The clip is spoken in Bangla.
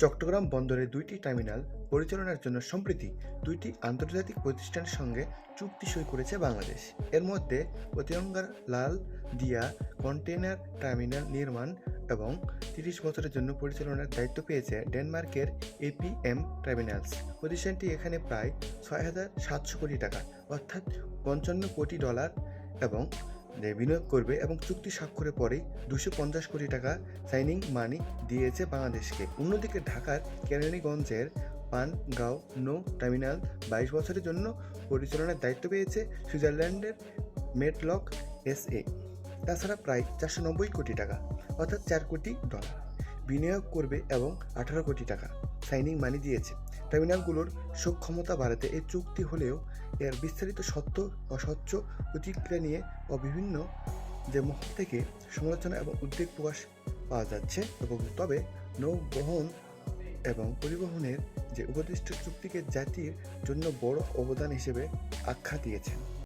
চট্টগ্রাম বন্দরে দুইটি টার্মিনাল পরিচালনার জন্য সম্প্রতি দুইটি আন্তর্জাতিক প্রতিষ্ঠানের সঙ্গে চুক্তি সই করেছে বাংলাদেশ। এর মধ্যে পতিয়াঙ্গার লাল দিয়া কন্টেইনার টার্মিনাল নির্মাণ এবং তিরিশ বছরের জন্য পরিচালনার দায়িত্ব পেয়েছে ডেনমার্কের এপিএম টার্মিনালস। প্রতিষ্ঠানটি এখানে প্রায় ছয় হাজার সাতশো কোটি টাকা, অর্থাৎ পঞ্চান্ন কোটি ডলার এবং বিনিয়োগ করবে এবং চুক্তি স্বাক্ষরের পরেই দুশো পঞ্চাশ কোটি টাকা সাইনিং মানি দিয়েছে বাংলাদেশকে। অন্যদিকে ঢাকার কেরানীগঞ্জের পানগাঁও নৌ টার্মিনাল বাইশ বছরের জন্য পরিচালনার দায়িত্ব পেয়েছে সুইজারল্যান্ডের মেটলক এস এ তাছাড়া প্রায় চারশো নব্বই কোটি টাকা, অর্থাৎ চার কোটি ডলার, বিনিয়োগ করবে এবং আঠারো কোটি টাকা। সাইনিং মানি দিয়েছে। টার্মিনালগুলোর সক্ষমতা বাড়াতে এই চুক্তি হলেও এর বিস্তারিত সত্য অস্বচ্ছ প্রতিক্রিয়া নিয়ে ও বিভিন্ন যে মহল থেকে সমালোচনা এবং উদ্বেগ প্রকাশ পাওয়া যাচ্ছে এবং তবে নৌবহন এবং পরিবহনের যে উপদিষ্ট চুক্তিকে জাতির জন্য বড় অবদান হিসেবে আখ্যা দিয়েছেন।